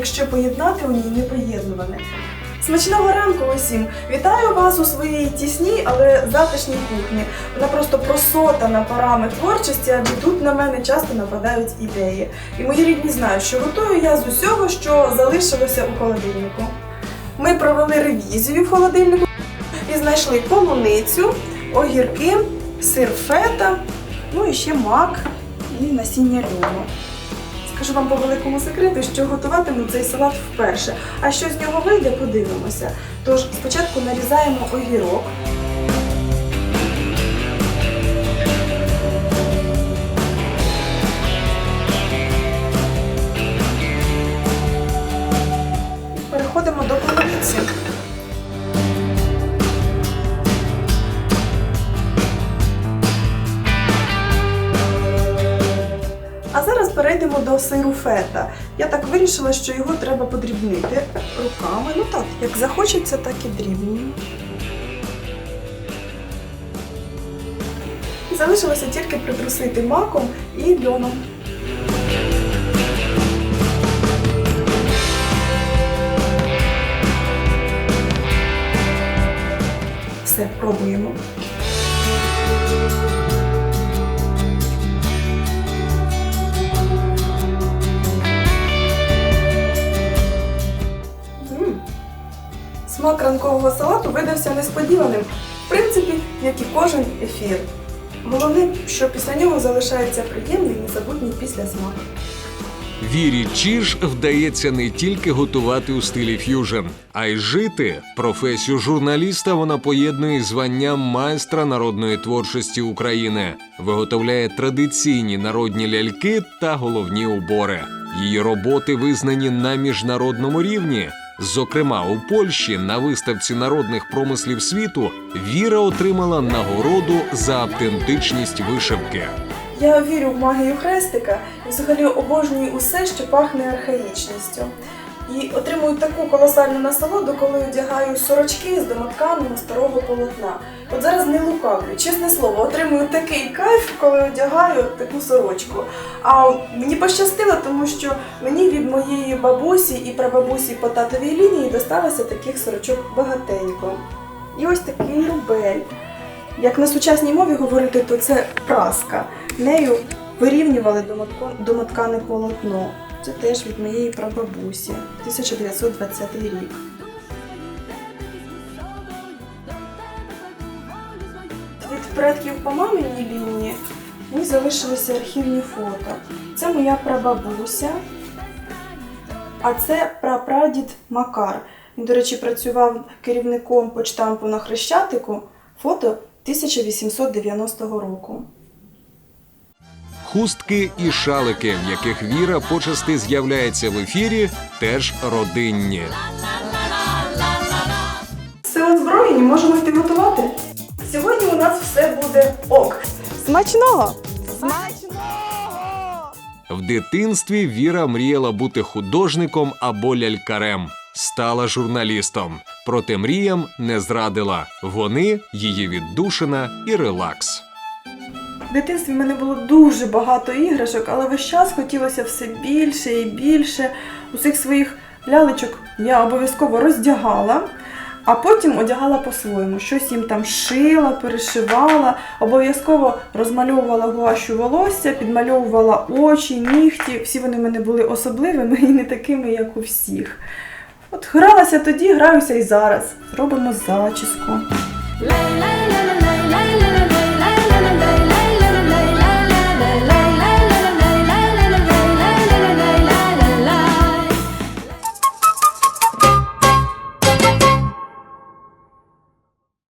якщо поєднати у ній непоєднуване. Смачного ранку усім! Вітаю вас у своїй тісній, але затишній кухні. Вона просто просотана парами творчості, адже тут на мене часто нападають ідеї. І мої рідні знають, що готую я з усього, що залишилося у холодильнику. Ми провели ревізію в холодильнику і знайшли полуницю, огірки, сир фета, ну і ще мак і насіння льону. Скажу вам по великому секрету, що готуватиму цей салат вперше. А що з нього вийде, подивимося. Тож спочатку нарізаємо огірок. Переходимо до полуниці. Перейдемо до сиру фета. Я так вирішила, що його треба подрібнити руками. Ну так, як захочеться, так і дрібні. Залишилося тільки притрусити маком і льоном. Все, пробуємо. Смак ранкового салату видався несподіваним, в принципі, як і кожен ефір. Головне, що після нього залишається приємний незабутній післясмак. Вірі Чіж вдається не тільки готувати у стилі ф'южн, а й жити. Професію журналіста вона поєднує з званням майстра народної творчості України, виготовляє традиційні народні ляльки та головні убори. Її роботи визнані на міжнародному рівні. Зокрема, у Польщі на виставці народних промислів світу Віра отримала нагороду за автентичність вишивки. Я вірю в магію хрестика і взагалі обожнюю усе, що пахне архаїчністю. І отримую таку колосальну насолоду, коли одягаю сорочки з домотканого старого полотна. От зараз не лукавлю, чесне слово, отримую такий кайф, коли одягаю таку сорочку. А от мені пощастило, тому що мені від моєї бабусі і прабабусі по татовій лінії досталося таких сорочок багатенько. І ось такий рубель. Як на сучасній мові говорити, то це праска. Нею вирівнювали домоткане полотно. Це теж від моєї прабабусі, 1920 рік. Від предків по маминій лінії мені залишилися архівні фото. Це моя прабабуся, а це прапрадід Макар. Він, до речі, працював керівником почтампу на Хрещатику. Фото 1890 року. Хустки і шалики, в яких Віра почасти з'являється в ефірі, теж родинні. Все озброєні, можемо йти готувати. Сьогодні у нас все буде ок. Смачного! Смачного! В дитинстві Віра мріяла бути художником або лялькарем. Стала журналістом. Проте мріям не зрадила. Вони її віддушина і релакс. В дитинстві в мене було дуже багато іграшок, але весь час хотілося все більше і більше. Усіх своїх лялечок я обов'язково роздягала, а потім одягала по-своєму. Щось їм там шила, перешивала, обов'язково розмальовувала гуашю волосся, підмальовувала очі, нігті. Всі вони в мене були особливими і не такими, як у всіх. От гралася тоді, граюся і зараз. Зробимо зачіску.